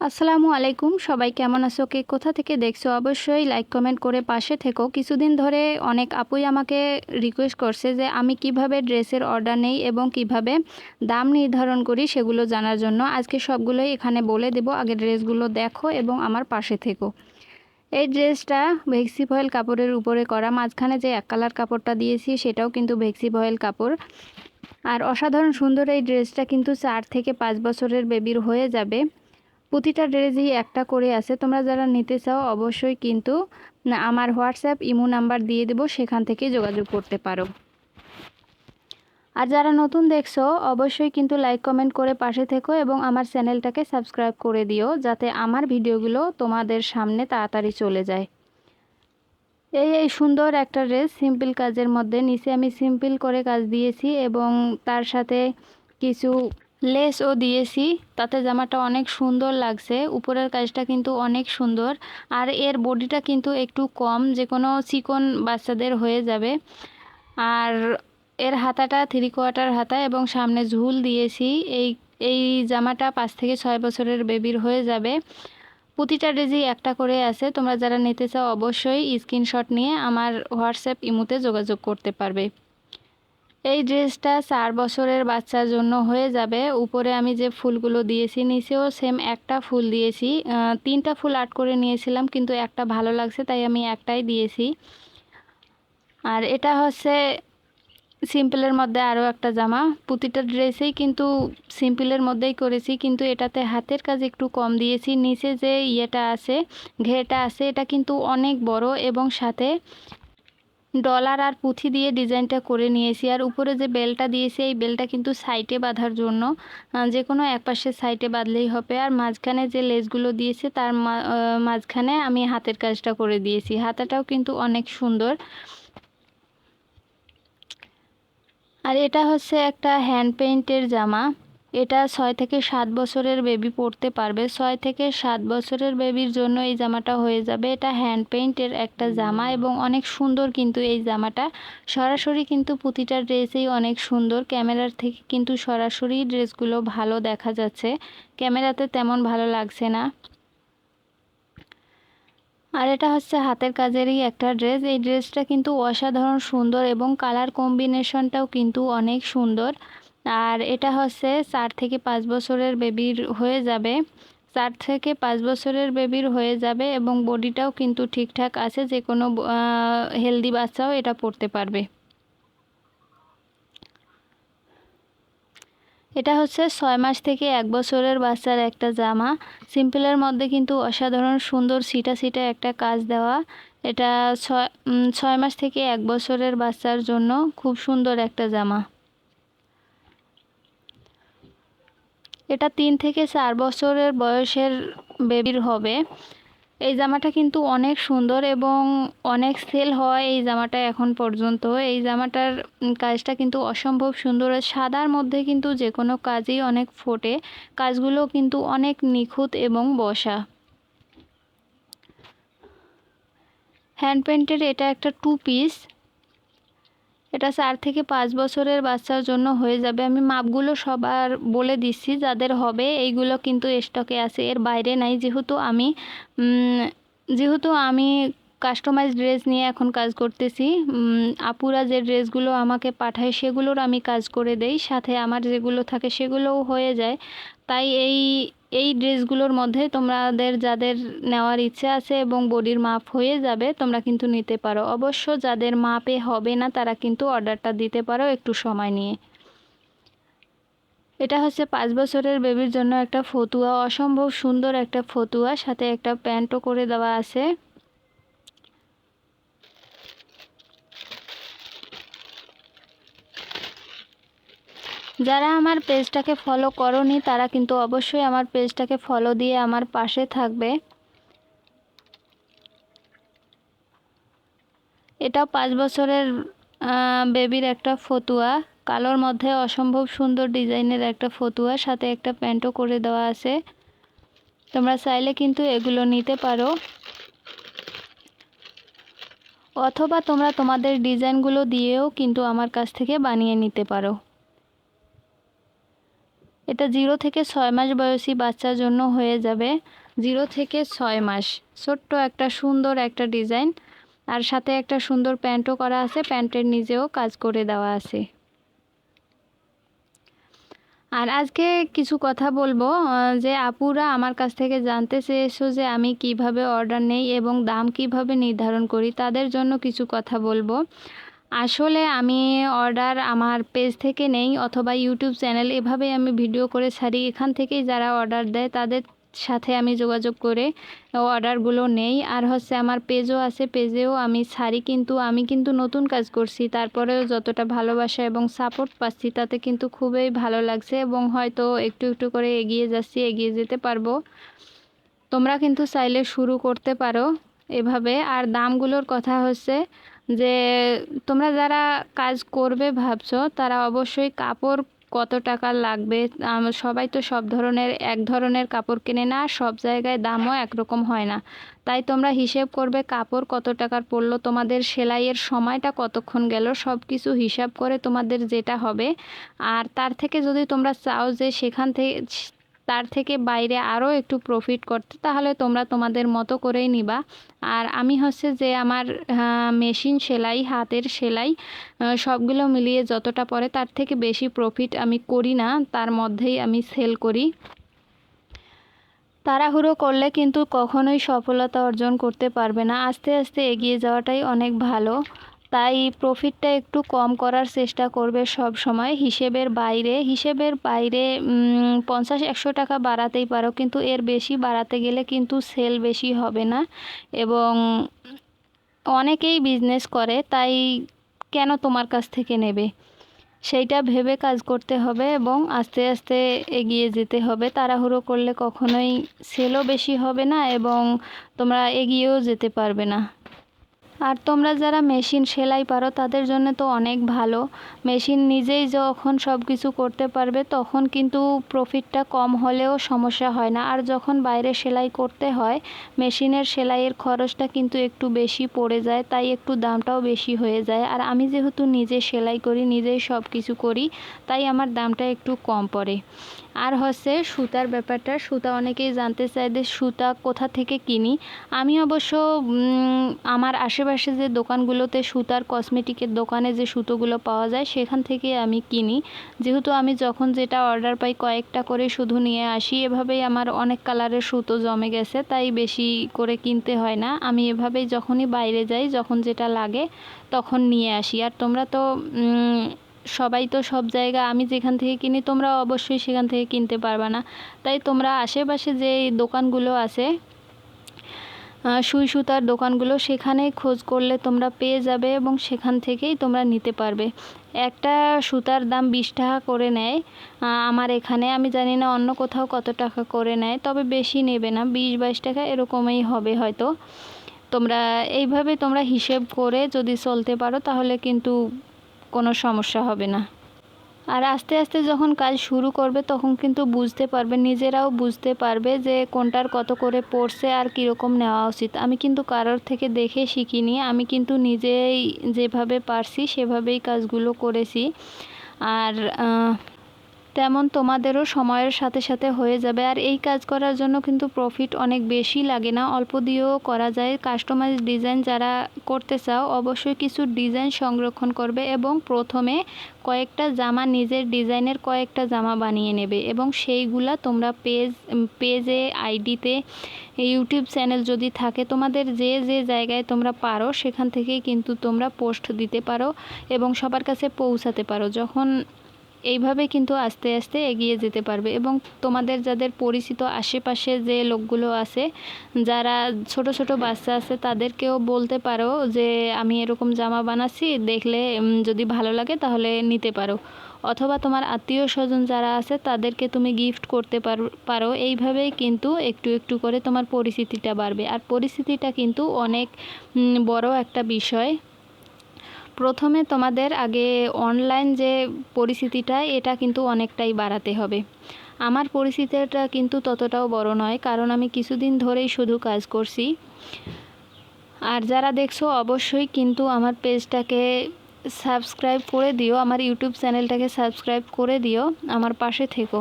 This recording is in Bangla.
আসসালামু আলাইকুম। সবাই কেমন আছো? কে কোথা থেকে দেখছ? অবশ্যই লাইক কমেন্ট করে পাশে থেকো। কিছুদিন ধরে অনেক আপুই আমাকে রিকোয়েস্ট করছে যে আমি কীভাবে ড্রেসের অর্ডার নেই এবং কীভাবে দাম নির্ধারণ করি সেগুলো জানার জন্য। আজকে সবগুলোই এখানে বলে দেব। আগে ড্রেসগুলো দেখো এবং আমার পাশে থেকো। এই ড্রেসটা ভেক্সি ভয়েল কাপড়ের উপরে করা। মাঝখানে যে এক কালার কাপড়টা দিয়েছি সেটাও কিন্তু ভেক্সি ভয়েল কাপড়। আর অসাধারণ সুন্দর এই ড্রেসটা কিন্তু চার থেকে পাঁচ বছরের বেবির হয়ে যাবে। প্রতিটা ড্রেসই একটা করে আছে। তোমরা যারা নিতে চাও অবশ্যই কিন্তু আমার হোয়াটসঅ্যাপ ইমো নাম্বার দিয়ে দেবো, সেখান থেকে যোগাযোগ করতে পারো। আর যারা নতুন দেখছ, অবশ্যই কিন্তু লাইক, কমেন্ট করে পাশে থেকো এবং আমার চ্যানেলটাকে সাবস্ক্রাইব করে দিও, যাতে আমার ভিডিওগুলো তোমাদের সামনে তাড়াতাড়ি চলে যায়। এই এই সুন্দর একটা ড্রেস, সিম্পল কাজের মধ্যে। নিচে আমি সিম্পল করে কাজ দিয়েছি এবং তার সাথে কিছু লেসও দিয়েছি, তাতে জামাটা অনেক সুন্দর লাগছে, উপরের কাজটা কিন্তু অনেক সুন্দর, আর এর বডিটা কিন্তু একটু কম, যে কোনো চিকন বাচ্চাদের হয়ে যাবে। আর এর হাতাটা থ্রি কোয়ার্টার হাতা এবং সামনে ঝুল দিয়েছি, এই এই জামাটা পাঁচ থেকে ছয় বছরের বেবির হয়ে যাবে। প্রতিটা ড্রেসই একটা করে আছে, তোমরা যারা নিতে চাও অবশ্যই স্ক্রিনশট নিয়ে আমার হোয়াটসঅ্যাপ ইমুতে যোগাযোগ করতে পারবে। এই ড্রেসটা চার বছরের বাচ্চার জন্য হয়ে যাবে। উপরে আমি যে ফুলগুলো দিয়েছি, নিচেও সেম একটা ফুল দিয়েছি। তিনটা ফুল আর্ট করে নিয়েছিলাম, কিন্তু একটা ভালো লাগছে, তাই আমি একটাই দিয়েছি। আর এটা হচ্ছে সিম্পলের মধ্যে আরও একটা জামা। প্রতিটা ড্রেসেই কিন্তু সিম্পলের মধ্যেই করেছি, কিন্তু এটাতে হাতের কাজ একটু কম দিয়েছি। নিচে যে ইয়েটা আছে, ঘেরটা আছে, এটা কিন্তু অনেক বড় এবং সাথে ডলার আর পুঁথি দিয়ে ডিজাইনটা করে নিয়েছি। আর উপরে যে বেলটা দিয়েছি, এই বেলটা কিন্তু সাইটে বাঁধার জন্য যে কোনো এক পাশে সাইটে বাঁধলেই হবে। আর মাঝখানে যে লেসগুলো দিয়েছে, তার মাঝখানে আমি হাতের কাজটা করে দিয়েছি। হাতাটাও কিন্তু অনেক সুন্দর। আর এটা হচ্ছে একটা হ্যান্ড পেইন্টের জামা। এটা ছয় থেকে সাত বছরের বেবি পরতে পারবে। ছয় থেকে সাত বছরের বেবির জন্য এই জামাটা হয়ে যাবে। এটা হ্যান্ড পেইন্টের একটা জামা এবং অনেক সুন্দর কিন্তু এই জামাটা। সরাসরি কিন্তু প্রতিটা ড্রেসেই অনেক সুন্দর। ক্যামেরার থেকে কিন্তু সরাসরি ড্রেসগুলো ভালো দেখা যাচ্ছে। ক্যামেরাতে তেমন ভালো লাগছে না। আর এটা হচ্ছে হাতের কাজেরই একটা ড্রেস। এই ড্রেসটা কিন্তু অসাধারণ সুন্দর এবং কালার কম্বিনেশনটাও কিন্তু অনেক সুন্দর। আর এটা হচ্ছে চার থেকে পাঁচ বছরের বেবির হয়ে যাবে। চার থেকে পাঁচ বছরের বেবির হয়ে যাবে এবং বডিটাও কিন্তু ঠিকঠাক আছে, যে কোনো হেলদি বাচ্চাও এটা পড়তে পারবে। এটা হচ্ছে ছয় মাস থেকে এক বছরের বাচ্চার একটা জামা। সিম্পলের মধ্যে কিন্তু অসাধারণ সুন্দর সিটা সিটা একটা কাজ দেওয়া। এটা ছয় ছয় মাস থেকে এক বছরের বাচ্চার জন্য খুব সুন্দর একটা জামা। এটা তিন থেকে চার বছরের বয়সের বেবির হবে। এই জামাটা কিন্তু অনেক সুন্দর এবং অনেক সেল হয় এই জামাটা এখন পর্যন্ত। এই জামাটার কাজটা কিন্তু অসম্ভব সুন্দর। সাদার মধ্যে কিন্তু যে কোনো কাজই অনেক ফোটে। কাজগুলো কিন্তু অনেক নিখুঁত এবং বসা। হ্যান্ড পেন্টের এটা একটা টু পিস এটা চার থেকে পাঁচ বছরের বাচ্চার জন্য হয়ে যাবে। আমি মাপগুলো সবার বলে দিচ্ছি, যাদের হবে এইগুলো কিন্তু স্টকে আছে। এর বাইরে নাই, যেহেতু আমি যেহেতু আমি কাস্টমাইজ ড্রেস নিয়ে এখন কাজ করতেছি আপুরা যে ড্রেসগুলো আমাকে পাঠায় সেগুলোর আমি কাজ করে দেই। সাথে আমার যেগুলো থাকে সেগুলোও হয়ে যায়। তাই এই এই ড্রেসগুলোর মধ্যে তোমাদের যাদের নেওয়ার ইচ্ছে আছে এবং বডির মাপ হয়ে যাবে, তোমরা কিন্তু নিতে পারো। অবশ্য যাদের মাপে হবে না, তারা কিন্তু অর্ডারটা দিতে পারো একটু সময় নিয়ে। এটা হচ্ছে পাঁচ বছরের বেবির জন্য একটা ফতুয়া, অসম্ভব সুন্দর একটা ফতুয়া, সাথে একটা প্যান্টও করে দেওয়া আছে। যারা আমার পেজটাকে ফলো করনি, তারা কিন্তু অবশ্যই আমার পেজটাকে ফলো দিয়ে আমার পাশে থাকবে। এটাও পাঁচ বছরের বেবির একটা ফতুয়া। কালোর মধ্যে অসম্ভব সুন্দর ডিজাইনের একটা ফতুয়া, সাথে একটা প্যান্টও করে দেওয়া আছে। তোমরা চাইলে কিন্তু এগুলো নিতে পারো। অথবা তোমরা তোমাদের ডিজাইনগুলো দিয়েও কিন্তু আমার কাছ থেকে বানিয়ে নিতে পারো। এটা জিরো থেকে ছয় মাস বয়সী বাচ্চার জন্য হয়ে যাবে। জিরো থেকে ছয় মাস। ছোট্ট একটা সুন্দর একটা ডিজাইন। আর সাথে একটা সুন্দর প্যান্টও করা আছে। প্যান্টের নিজেও কাজ করে দেওয়া আছে। আর আজকে কিছু কথা বলব যে আপুরা আমার কাছ থেকে জানতে চেয়েছো যে আমি কীভাবে অর্ডার নেই এবং দাম কীভাবে নির্ধারণ করি, তাদের জন্য কিছু কথা বলব। আসলে আমি অর্ডার আমার পেজ থেকে নেই অথবা ইউটিউব চ্যানেল এভাবে আমি ভিডিও করে ছাড়ি। এখান থেকেই যারা অর্ডার দেয় তাদের সাথে আমি যোগাযোগ করে অর্ডারগুলো নেই। আর হচ্ছে আমার পেজও আছে পেজেও আমি ছাড়ি কিন্তু আমি কিন্তু নতুন কাজ করছি। তারপরেও যতটা ভালোবাসা এবং সাপোর্ট পাচ্ছি তাতে কিন্তু খুবই ভালো লাগছে এবং হয়তো একটু একটু করে এগিয়ে যাচ্ছি, এগিয়ে যেতে পারব। তোমরা কিন্তু চাইলে শুরু করতে পারো এভাবে। আর দামগুলোর কথা হচ্ছে যে তোমরা যারা কাজ করবে ভাবছ, তারা অবশ্যই কাপড় কত টাকা লাগবে? সবাই তো সব ধরনের, এক ধরনের কাপড় কেনে না, সব জায়গায় দামও একরকম হয় না। তাই তোমরা হিসেব করবে কাপড় কত টাকার পড়ল, তোমাদের সেলাইয়ের সময়টা কতক্ষণ গেল সব কিছু হিসাব করে তোমাদের যেটা হবে। আর তার থেকে যদি তোমরা চাও যে সেখান থেকে তার থেকে বাইরে আরও একটু প্রফিট করতে, তাহলে তোমরা তোমাদের মতো করেই নিবা। আর আমি হচ্ছে যে আমার মেশিন সেলাই, হাতের সেলাই সবগুলো মিলিয়ে যতটা পরে তার থেকে বেশি প্রফিট আমি করি না, তার মধ্যেই আমি সেল করি। তাড়াহুড়ো করলে কিন্তু কখনোই সফলতা অর্জন করতে পারবে না। আস্তে আস্তে এগিয়ে যাওয়াটাই অনেক ভালো। তাই প্রফিটটা একটু কম করার চেষ্টা করবে সব সময়। হিসেবের বাইরে হিসেবের বাইরে পঞ্চাশ, একশো টাকা বাড়াতেই পারো। কিন্তু এর বেশি বাড়াতে গেলে কিন্তু সেল বেশি হবে না। এবং অনেকেই বিজনেস করে, তাই কেন তোমার কাছ থেকে নেবে? সেইটা ভেবে কাজ করতে হবে এবং আস্তে আস্তে এগিয়ে যেতে হবে। তাড়াহুড়ো করলে কখনোই সেলও বেশি হবে না এবং তোমরা এগিয়েও যেতে পারবে না। আর তোমরা যারা মেশিন সেলাই পারো, তাদের জন্য তো অনেক ভালো। মেশিন নিজেই যখন সব কিছু করতে পারবে, তখন কিন্তু প্রফিটটা কম হলেও সমস্যা হয় না। আর যখন বাইরে সেলাই করতে হয়, মেশিনের সেলাইয়ের খরচটা কিন্তু একটু বেশি পড়ে যায়, তাই একটু দামটাও বেশি হয়ে যায়। আর আমি যেহেতু নিজে সেলাই করি, নিজেই সব কিছু করি, তাই আমার দামটা একটু কম পড়ে। আর হচ্ছে সুতার ব্যাপারটা, সুতা অনেকেই জানতে চায় যে সুতা কোথা থেকে কিনি। আমি অবশ্য আমার আশেপাশে যে দোকানগুলোতে সুতার কসমেটিকের দোকানে যে সুতোগুলো পাওয়া যায়, সেখান থেকে আমি কিনি। যেহেতু আমি যখন যেটা অর্ডার পাই, কয়েকটা করে শুধু নিয়ে আসি, এভাবেই আমার অনেক কালারের সুতো জমে গেছে, তাই বেশি করে কিনতে হয় না। আমি এভাবেই যখনই বাইরে যাই, যখন যেটা লাগে, তখন নিয়ে আসি। আর তোমরা তো সবাই তো সব জায়গা আমি যেখান থেকে কিনি, তোমরা অবশ্যই সেখান থেকে কিনতে পারবে না। তাই তোমরা আশেপাশে যে দোকানগুলো আছে সুই সুতার দোকানগুলো সেখানেই খোঁজ করলে তোমরা পেয়ে যাবে এবং সেখান থেকেই তোমরা নিতে পারবে। একটা সুতার দাম বিশ টাকা করে নেয়। আমার এখানে, আমি জানি না অন্য কোথাও কত টাকা করে নেয়, তবে বেশি নেবে না, বিশ বাইশ টাকা এরকমই হবে হয়তো। তোমরা, এইভাবে তোমরা হিসেব করে যদি চলতে পারো, তাহলে কিন্তু কোনো সমস্যা হবে না। আর আস্তে আস্তে যখন কাজ শুরু করবে, তখন কিন্তু বুঝতে পারবে, নিজেরাও বুঝতে পারবে যে কোনটার কত করে পড়ছে আর কীরকম নেওয়া উচিত। আমি কিন্তু কারোর থেকে দেখে শিখিনি, আমি কিন্তু নিজেই যেভাবে পারছি সেভাবেই কাজগুলো করেছি। আর তেমন তোমাদেরও সময়ের সাথে সাথে হয়ে যাবে। আর এই কাজ করার জন্য কিন্তু প্রফিট অনেক বেশি লাগে না। অল্প দিয়েও করা যায়। কাস্টমাইজ ডিজাইন যারা করতে চাও, অবশ্যই কিছু ডিজাইন সংরক্ষণ করবে এবং প্রথমে কয়েকটা জামা নিজের ডিজাইনের কয়েকটা জামা বানিয়ে নেবে এবং সেইগুলা তোমরা পেজ পেজে আইডিতে ইউটিউব চ্যানেল যদি থাকে, তোমাদের যে যে জায়গায় তোমরা পারো, সেখান থেকেই কিন্তু তোমরা পোস্ট দিতে পারো এবং সবার কাছে পৌঁছাতে পারো। যখন এইভাবে কিন্তু আস্তে আস্তে এগিয়ে যেতে পারবে এবং তোমাদের যাদের পরিচিত আশেপাশে যে লোকগুলো আছে, যারা ছোট ছোট বাচ্চা আছে, তাদেরকেও বলতে পারো যে আমি এরকম জামা বানাচ্ছি, দেখলে যদি ভালো লাগে তাহলে নিতে পারো। অথবা তোমার আত্মীয় স্বজন যারা আছে, তাদেরকে তুমি গিফট করতে পারো এইভাবেই কিন্তু একটু একটু করে তোমার পরিচিতিটা বাড়বে। আর পরিস্থিতিটা কিন্তু অনেক বড় একটা বিষয়। প্রথমে তোমাদের আগে অনলাইন যে পরিস্থিতিটা, এটা কিন্তু অনেকটাই বাড়াতে হবে। আমার পরিস্থিতিটা কিন্তু ততটাও বড় নয়, কারণ আমি কিছুদিন ধরেই শুধু কাজ করছি। আর যারা দেখছ, অবশ্যই কিন্তু আমার পেজটাকে সাবস্ক্রাইব করে দিও, আমার ইউটিউব চ্যানেলটাকে সাবস্ক্রাইব করে দিও, আমার পাশে থেকো।